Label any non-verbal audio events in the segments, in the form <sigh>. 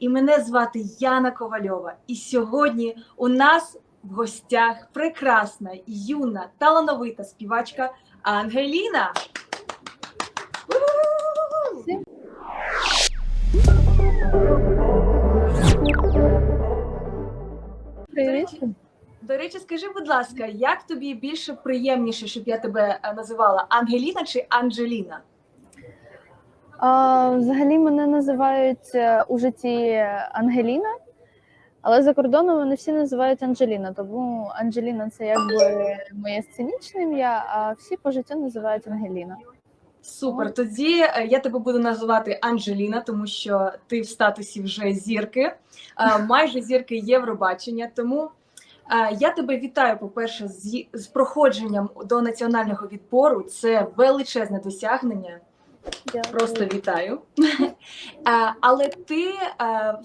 і мене звати Яна Ковальова. І сьогодні у нас в гостях прекрасна, юна, талановита співачка Ангеліна. Привіт. До речі, скажи, будь ласка, як тобі більше приємніше, щоб я тебе е, називала Ангеліна чи Анджеліна? Взагалі мене називають е, у житті Ангеліна, але за кордоном вони всі називають Анджеліна. Тому Анджеліна це якби моє сценічне ім'я, а всі по життю називають Ангеліна. Супер. Тоді е, я тебе буду називати Анджеліна, тому що ти в статусі вже зірки, е, майже зірки Євробачення. Тому я тебе вітаю, по-перше, з проходженням до національного відбору. Це величезне досягнення. Просто вітаю. <laughs> Але ти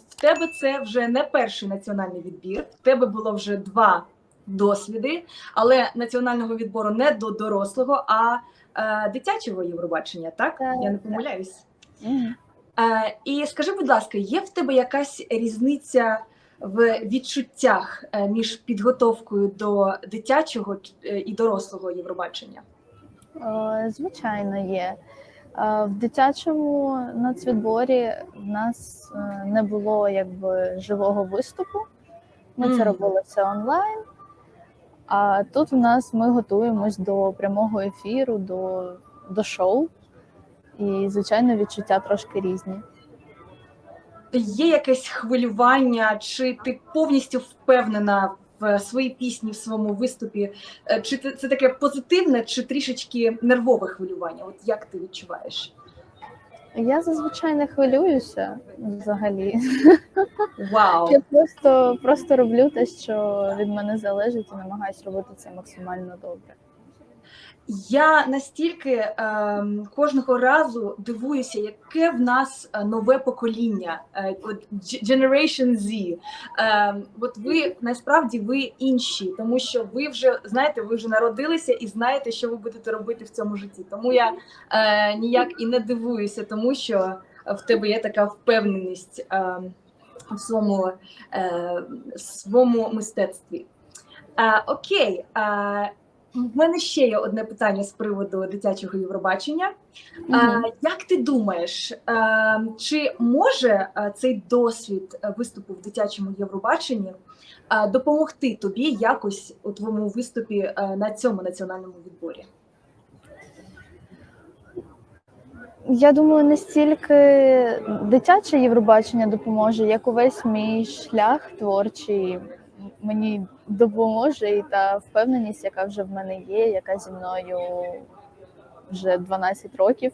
в тебе це вже не перший національний відбір. В тебе було вже два досвіди, але національного відбору не до дорослого, а дитячого Євробачення. Так Так, я не помиляюсь. І скажи, будь ласка, є в тебе якась різниця в відчуттях е, між підготовкою до дитячого е, і дорослого Євробачення? Звичайно, є. В дитячому нацвідборі в нас е, не було якби живого виступу. Ми це Мгм. робили все онлайн. А тут в нас ми готуємось до прямого ефіру, до, до шоу. І, звичайно, відчуття трошки різні. Є якесь хвилювання, чи ти повністю впевнена в своїй пісні, в своєму виступі? Е, Чи це, це таке позитивне, чи трішечки нервове хвилювання? От як ти відчуваєш? Я зазвичай не хвилююся взагалі. Вау! Я просто, просто роблю те, що від мене залежить, і намагаюся робити це максимально добре. Я настільки ем, кожного разу дивуюся, яке в нас е, нове покоління, е, от Generation Z. Ем, от ви насправді ви інші, тому що ви вже знаєте, ви вже народилися і знаєте, що ви будете робити в цьому житті. Тому я е, ніяк і не дивуюся, тому що в тебе є така впевненість ем, в своєму, е, своєму мистецтві. Е, окей. Е, в мене ще є одне питання з приводу дитячого Євробачення. А, Мгм. як ти думаєш, чи може цей досвід виступу в дитячому Євробаченні допомогти тобі якось у твоєму виступі на цьому національному відборі? Я думаю, не стільки дитяче Євробачення допоможе, як увесь мій шлях творчий мені допоможе, і та впевненість, яка вже в мене є, яка зі мною вже 12 років.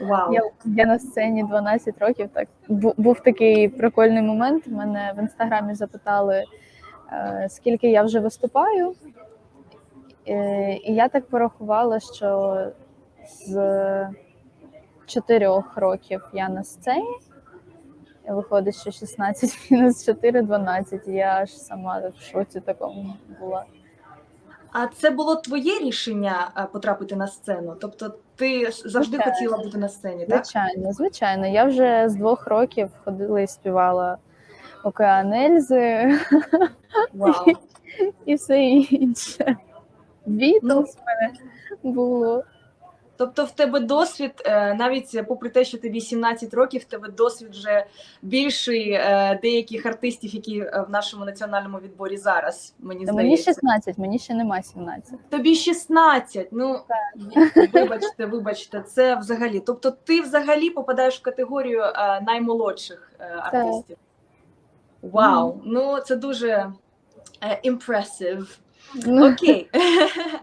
Вау! Я, я на сцені 12 років. Так був такий прикольний момент. Мене в інстаграмі запитали, е, скільки я вже виступаю. Е, І я так порахувала, що з 4 років я на сцені. Виходить, що 16 <laughs> мінус 4 – 12. Я аж сама в шоці такому була. А це було твоє рішення е, потрапити на сцену? Тобто ти завжди Звичайно. хотіла бути на сцені, так? Звичайно, звичайно. Я вже з двох років ходила і співала Океан Ельзи <laughs> і все інше. Бітлз в мене було. Тобто в тебе досвід, е, навіть попри те, що тобі 17 років, в тебе досвід вже більший е, деяких артистів, які е, в нашому національному відборі зараз. Мені Та мені 16, мені ще нема 17. Тобі 16. Ну вибачте, вибачте, це взагалі. Тобто, ти взагалі попадаєш в категорію наймолодших артистів. Вау! Ну це дуже impressive. Ну, Окей. <laughs>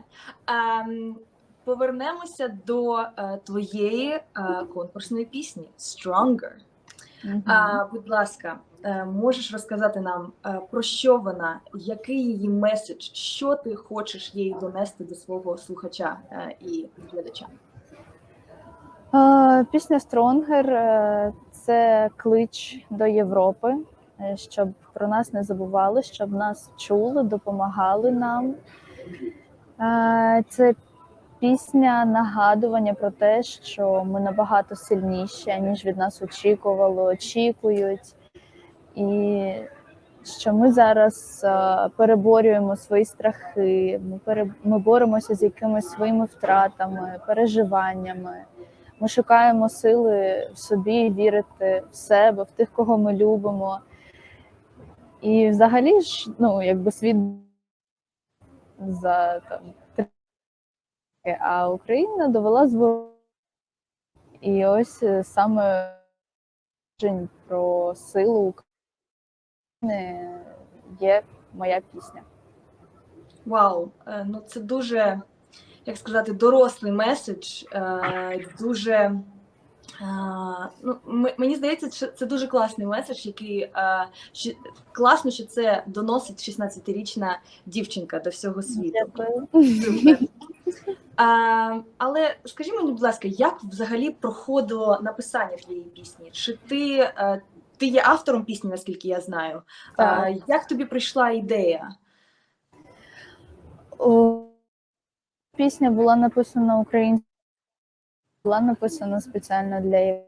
<laughs> Ем, Повернемося до е, твоєї е, конкурсної пісні Stronger. мгм. А, будь ласка, е, можеш розказати нам е, про що вона, який її меседж, що ти хочеш їй донести до свого слухача е, і глядача? Е, Пісня Stronger е, це клич до Європи, е, щоб про нас не забували, щоб нас чули, допомагали нам. Це пісня нагадування про те, що ми набагато сильніші, ніж від нас очікували, очікують, і що ми зараз е, переборюємо свої страхи, ми, пере, ми боремося з якимись своїми втратами, переживаннями. Ми шукаємо сили в собі, вірити в себе, в тих, кого ми любимо. І взагалі ж, ну, якби світ за там три а Україна довела зворот. І ось е, саме про силу України є моя пісня. Вау, е, ну це дуже, як сказати, дорослий меседж, е, дуже. Ну, мені здається, що це дуже класний меседж, який що, класно, що це доносить 16-річна дівчинка до всього світу. Дякую. Але скажи мені, будь ласка, як взагалі проходило написання твоєї пісні? Чи ти, е, ти є автором пісні, наскільки я знаю? А, Так. як тобі прийшла ідея? О, Пісня була написана українською, була написана спеціально для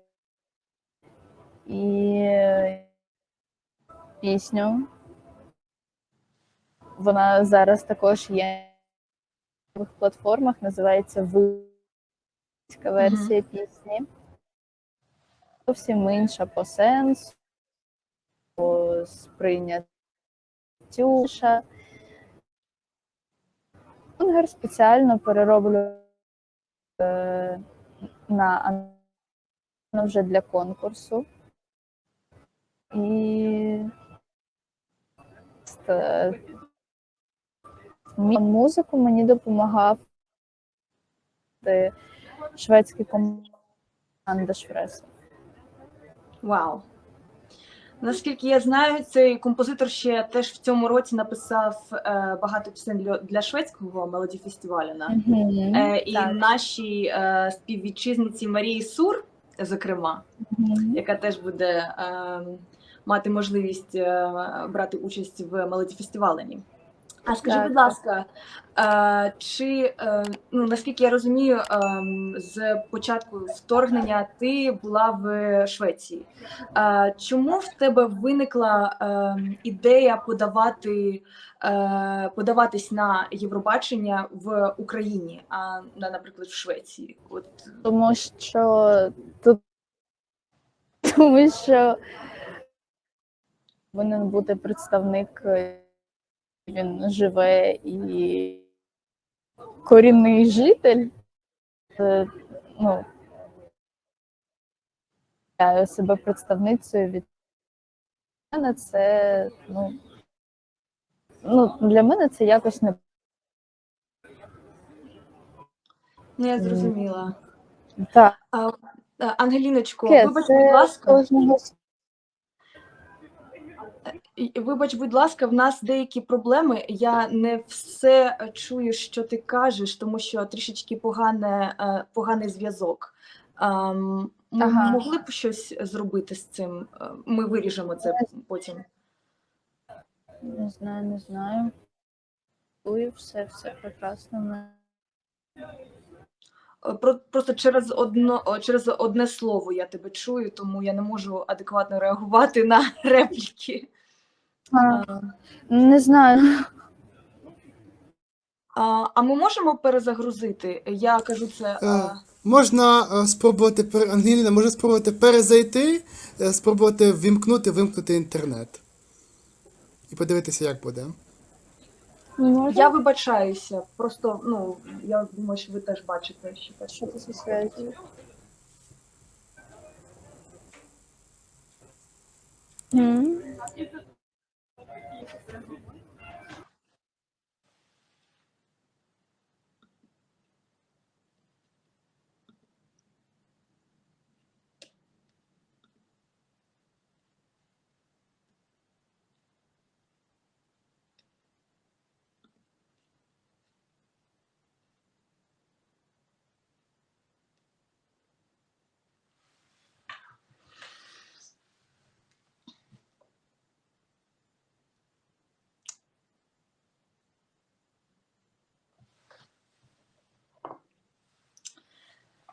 і е, пісню. Вона зараз також є на платформах, називається Виська версія пісні. Зовсім інша по сенсу, по сприйняттю. Унгер спеціально перероблю е, на вже для конкурсу. І мі- музику мені допомагав е, шведський команда Шврес. Вау. Наскільки я знаю, цей композитор ще теж в цьому році написав е, багато пісень для, шведського мелоді фестивалю. на. Е, і Так. нашій співвітчизниці Марії Сур, зокрема, Мгм. яка теж буде мати можливість брати участь в мелоді фестиваленні. А скажи, будь ласка, е, чи е, ну наскільки я розумію, ем, з початку вторгнення ти була в Швеції. Е, Чому в тебе виникла ем, ідея подавати е, подаватись на Євробачення в Україні, а не, наприклад, в Швеції? От Тому що тут тому що повинен бути представник, е, він живе і корінний житель. Е, Ну, я себе представницею від мене це, ну, ну, для мене це якось не ну, я зрозуміла. так. А, Ангеліночко, вибач, будь ласка. кожного Вибач, будь ласка, в нас деякі проблеми. Я не все чую, що ти кажеш, тому що трішечки погане, е, поганий зв'язок. Ем, Ми Ага. могли б щось зробити з цим? Е, Ми виріжемо це потім. Не знаю, не знаю. Чую, все, все прекрасно. Е, Про- Просто через одно через одне слово я тебе чую, тому я не можу адекватно реагувати на <laughs> репліки. А, Е, не знаю. А, а ми можемо перезагрузити? Я кажу це. Е, е, Можна е, спробувати пере- Ангеліна може спробувати перезайти, е, спробувати вімкнути, вимкнути інтернет. І подивитися, як буде. Я вибачаюся. Просто ну я думаю, що ви теж бачите, що те, Що це за связь? М.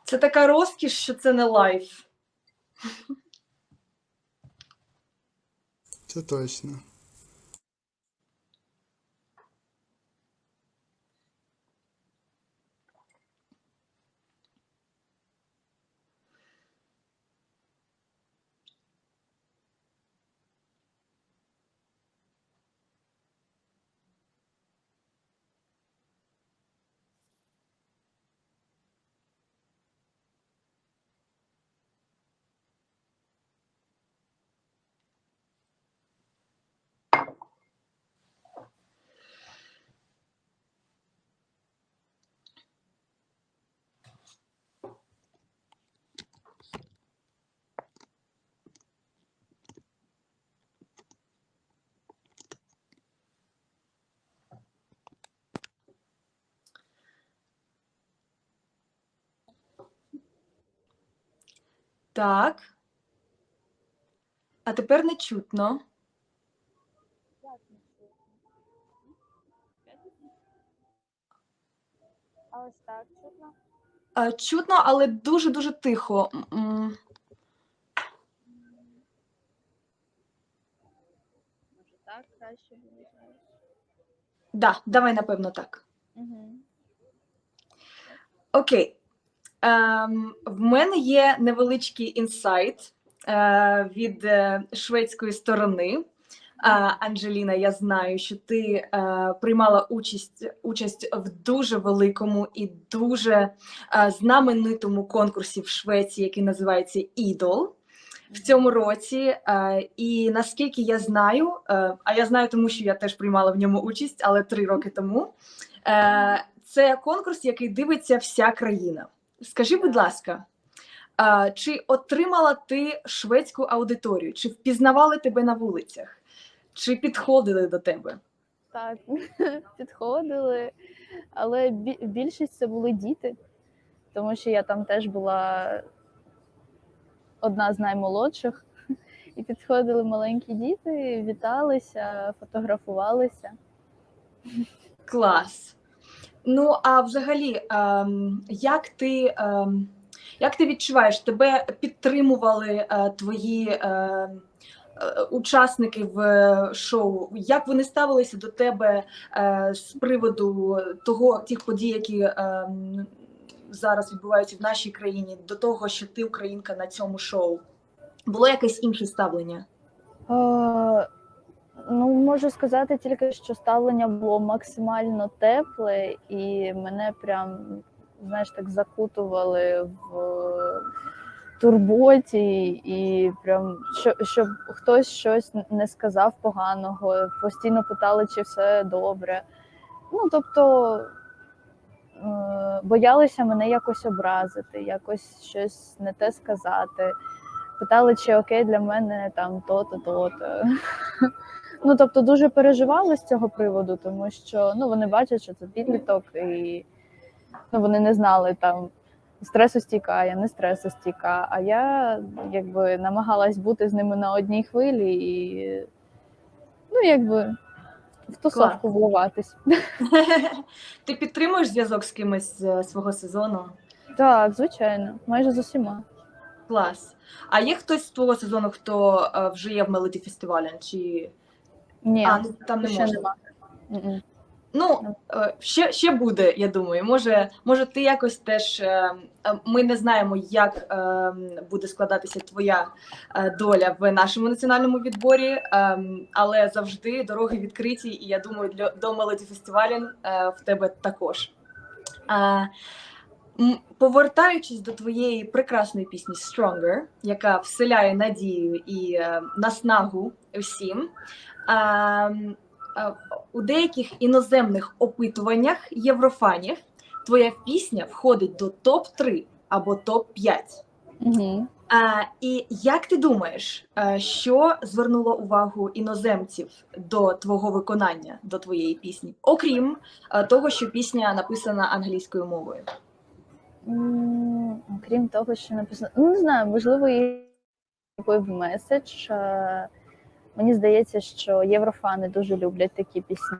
Це така розкіш, що це не лайф. Це точно. Так. А тепер не чутно. А ось так чутно. А, чутно, але дуже-дуже тихо. М-м. Може так краще буде. Да, давай, напевно, так. Угу. Окей. Ем, в мене є невеличкий інсайт е, від е, шведської сторони. А, Анджеліна, я знаю, що ти е, приймала участь, участь в дуже великому і дуже е, знаменитому конкурсі в Швеції, який називається Ідол в цьому році. Е, і наскільки я знаю, е, а я знаю, тому що я теж приймала в ньому участь, але три роки тому. Е, це конкурс, який дивиться вся країна. Скажи, будь ласка, чи отримала ти шведську аудиторію? Чи впізнавали тебе на вулицях? Чи підходили до тебе? Так, <laughs> підходили, але більшість це були діти, тому що я там теж була одна з наймолодших. <laughs> І підходили маленькі діти, віталися, фотографувалися. Клас. Ну, а взагалі, ем, як ти, ем, як ти відчуваєш, тебе підтримували е, твої е, е, учасники в шоу? Як вони ставилися до тебе з приводу того, тих подій, які ем, зараз відбуваються в нашій країні, до того, що ти українка на цьому шоу? Було якесь інше ставлення? Е, Ну, можу сказати тільки, що ставлення було максимально тепле, і мене прям, знаєш, так закутували в турботі, і прям що, щоб хтось щось не сказав поганого, постійно питали, чи все добре. Ну, тобто е, боялися мене якось образити, якось щось не те сказати. Питали, чи окей для мене там то-то, то-то. <laughs> Ну, тобто, дуже переживали з цього приводу, тому що ну, вони бачать, що це підліток, і ну, вони не знали там стресостійка, я не стресостійка. А я якби намагалась бути з ними на одній хвилі і ну, якби в тусовку вливатись. <laughs> Ти підтримуєш зв'язок з кимось з свого сезону? Так, звичайно, майже з усіма. Клас. А є хтось з твого сезону, хто е, вже є в Мелоді фестивалі? Чи Ні, а, ну, там не ще можна? нема. Мгм. Ну, е, ще, ще буде, я думаю. Може, може, ти якось теж. е, е, Ми не знаємо, як буде складатися твоя доля в нашому національному відборі, але завжди дороги відкриті, і я думаю, для до Мелоді фестивалю в тебе також. Повертаючись до твоєї прекрасної пісні Stronger, яка вселяє надію і е, наснагу всім. е, е, у деяких іноземних опитуваннях єврофанів твоя пісня входить до топ-3 або топ-5. Мгм. А, і як ти думаєш, е, що звернуло увагу іноземців до твого виконання, до твоєї пісні, окрім е, того, що пісня написана англійською мовою? М, Окрім того, що написано, ну не знаю, можливо, і меседж. Мені здається, що єврофани дуже люблять такі пісні.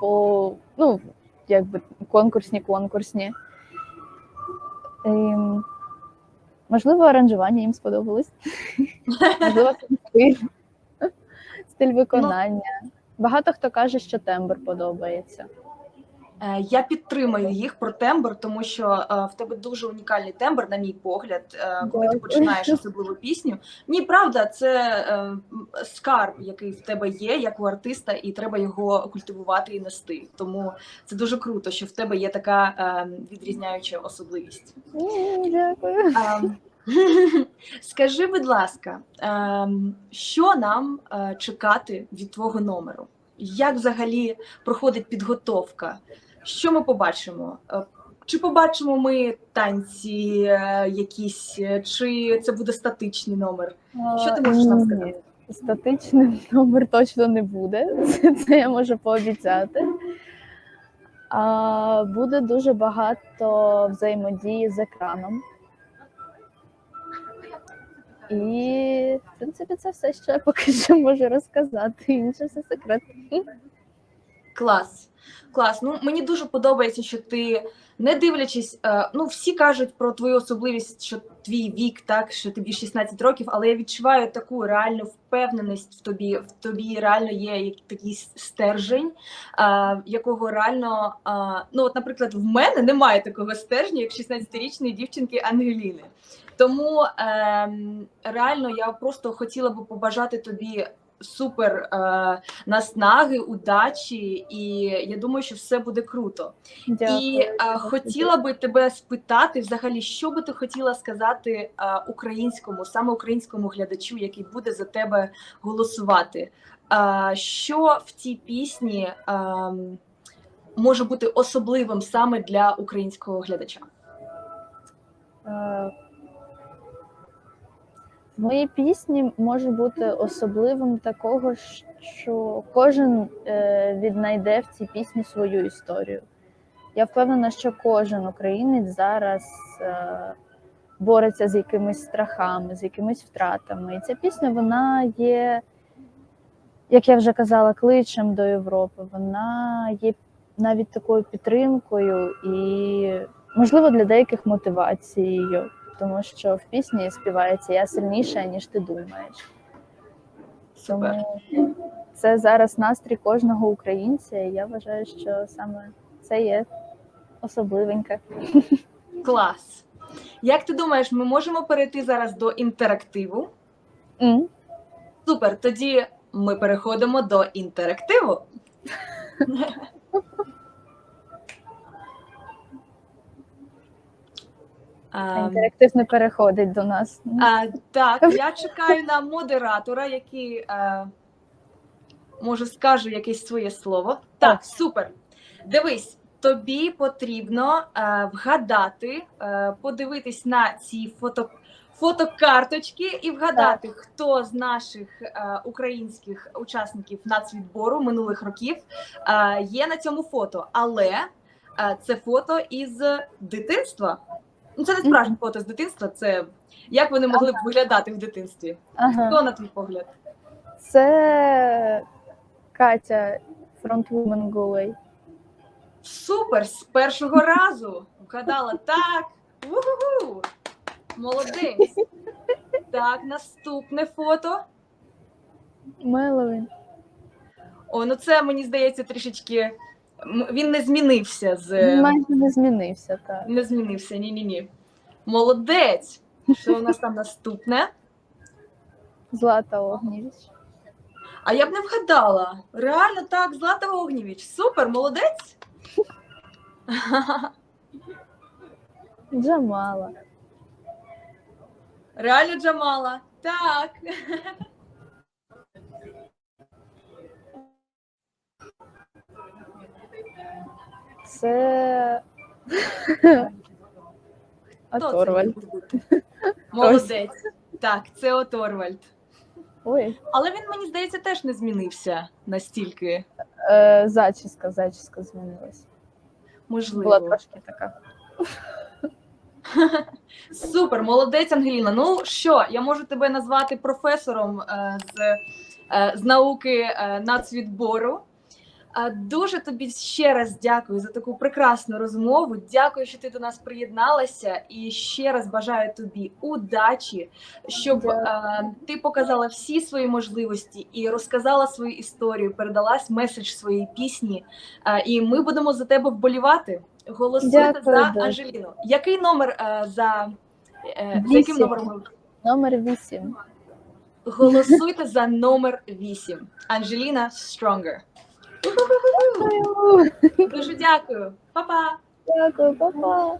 По, ну, якби конкурсні, конкурсні. Ем, можливо, аранжування їм сподобалось. <laughs> можливо, стиль, стиль виконання. Багато хто каже, що тембр подобається. Е, Я підтримую їх про тембр, тому що е, в тебе дуже унікальний тембр, на мій погляд, е, коли ти починаєш особливу пісню. Ні, правда, це скарб, який в тебе є, як у артиста, і треба його культивувати і нести. Тому це дуже круто, що в тебе є така відрізняюча особливість. Дякую. Ем, <laughs> Скажи, будь ласка, ем, що нам чекати від твого номеру? Як взагалі проходить підготовка? Що ми побачимо? Е, Чи побачимо ми танці е, якісь, е, чи це буде статичний номер? Що ти можеш нам сказати? Статичний <laughs> номер точно не буде. <laughs> Це, це я можу пообіцяти. А, буде дуже багато взаємодії з екраном. І, в принципі, це все, що я поки що можу розказати. Інше все секрет. Клас. Клас. Ну мені дуже подобається, що ти не дивлячись, е, ну всі кажуть про твою особливість, що твій вік, так що тобі 16 років, але я відчуваю таку реальну впевненість в тобі. В тобі реально є такий стержень, е, якого реально, е, ну от, наприклад, в мене немає такого стержня, як 16-річної дівчинки Ангеліни. Тому ем, реально я просто хотіла би побажати тобі супер е, наснаги, удачі, і я думаю, що все буде круто. Дякую. І е, хотіла би тебе спитати, взагалі, що би ти хотіла сказати е, українському, саме українському глядачу, який буде за тебе голосувати. Е, що в цій пісні е, може бути особливим саме для українського глядача? Е, В моїй пісні може бути особливим такого, що кожен е, віднайде в цій пісні свою історію. Я впевнена, що кожен українець зараз е, бореться з якимись страхами, з якимись втратами. І ця пісня вона є, як я вже казала, кличем до Європи. Вона є навіть такою підтримкою і, можливо, для деяких мотивацією тому що в пісні співається я сильніша, ніж ти думаєш. Супер. Тому це зараз настрій кожного українця, і я вважаю, що саме це є особливеньке. Клас. Як ти думаєш, ми можемо перейти зараз до інтерактиву? М, Супер, тоді ми переходимо до інтерактиву. <laughs> Інтерактив не переходить до нас. А, так, я чекаю на модератора, який е, може скаже якесь своє слово. Так, супер. Дивись, тобі потрібно е, вгадати, е, подивитись на ці фото, фотокарточки і вгадати, хто з наших е, українських учасників нацвідбору минулих років е, є на цьому фото. Але е, це фото із дитинства. Ну, це не справжнє фото з дитинства, це як вони могли б виглядати в дитинстві? Ага. Хто на твій погляд? Це Катя, фронтвумен голий. Супер! З першого разу вгадала так. Уху! Молодець. Так, наступне фото. Меловін. О, ну це мені здається трішечки. Він не змінився з Він майже не змінився, так. не змінився. Ні, ні. Молодець. Що у нас там наступне? Злата Огнєвіч. А я б не вгадала. Реально так, Злата Огнєвіч. Супер, молодець. Джамала. Реально Джамала. Так. Це. Хто це Оторвальд. бути? Молодець. Так, це Оторвальд. Ой. Але він, мені здається, теж не змінився настільки. Е, зачіска, зачіска змінилась. Була Можливо. трошки така. <laughs> Супер, молодець, Ангеліна. Ну що, я можу тебе назвати професором е, з, е, з науки е, нацвідбору. Дуже тобі ще раз дякую за таку прекрасну розмову. Дякую, що ти до нас приєдналася, і ще раз бажаю тобі удачі, щоб Дякую. ти показала всі свої можливості і розказала свою історію, передала меседж своєї пісні. І ми будемо за тебе вболівати. Голосуйте Дякую за. Анжеліну. Який номер е, за, е, за яким номером? Номер вісім. Голосуйте за номер 8. Анжеліна Stronger. Дуже дякую. Па-па! Дякую, па-па.